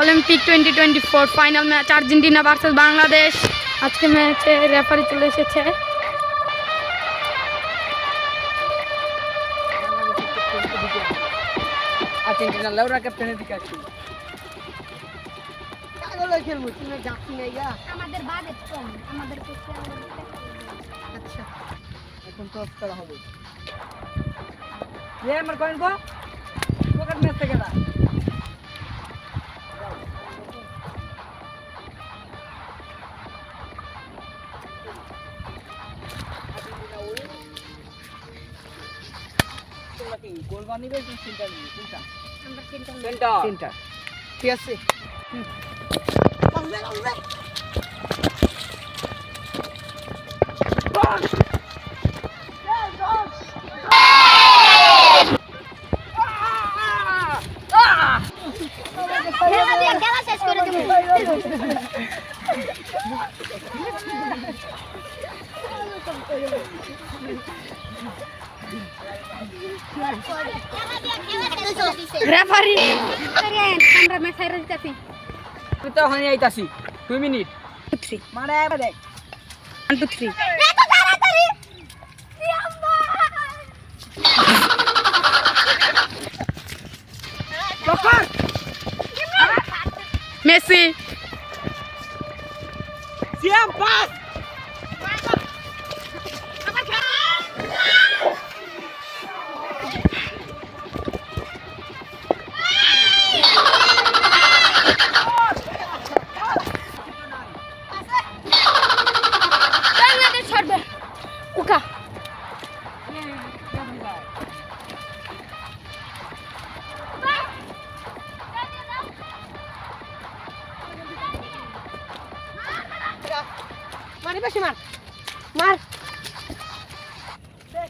Olympic twenty twenty four final match Argentina versus Bangladesh আজকে ম্যাচে referee চলে এসেছে। আর্জেন্টিনা লাউরা ক্যাপ্টেনের দিকে আসছি। আমাদের বাজেট কম আমাদের আচ্ছা। এখন করা হবে। আমার কয়েন পকেট ম্যাচ থেকে না গোল বানিবে তিনটা নিয়ে তিনটা আমরা চিন্তা সেন্টার সেন্টার ঠিক আছে। খেলা দিয়ে খেলা শেষ করে দেবো। রেফারি আমরা হারিয়ে দিতেছি আমি তো ওখানে আইতাছি। দুই মিনিট। থ্রি মানে এবার দেখ। ওয়ান টু থ্রি লফার মারি বেশি মার। মার। দে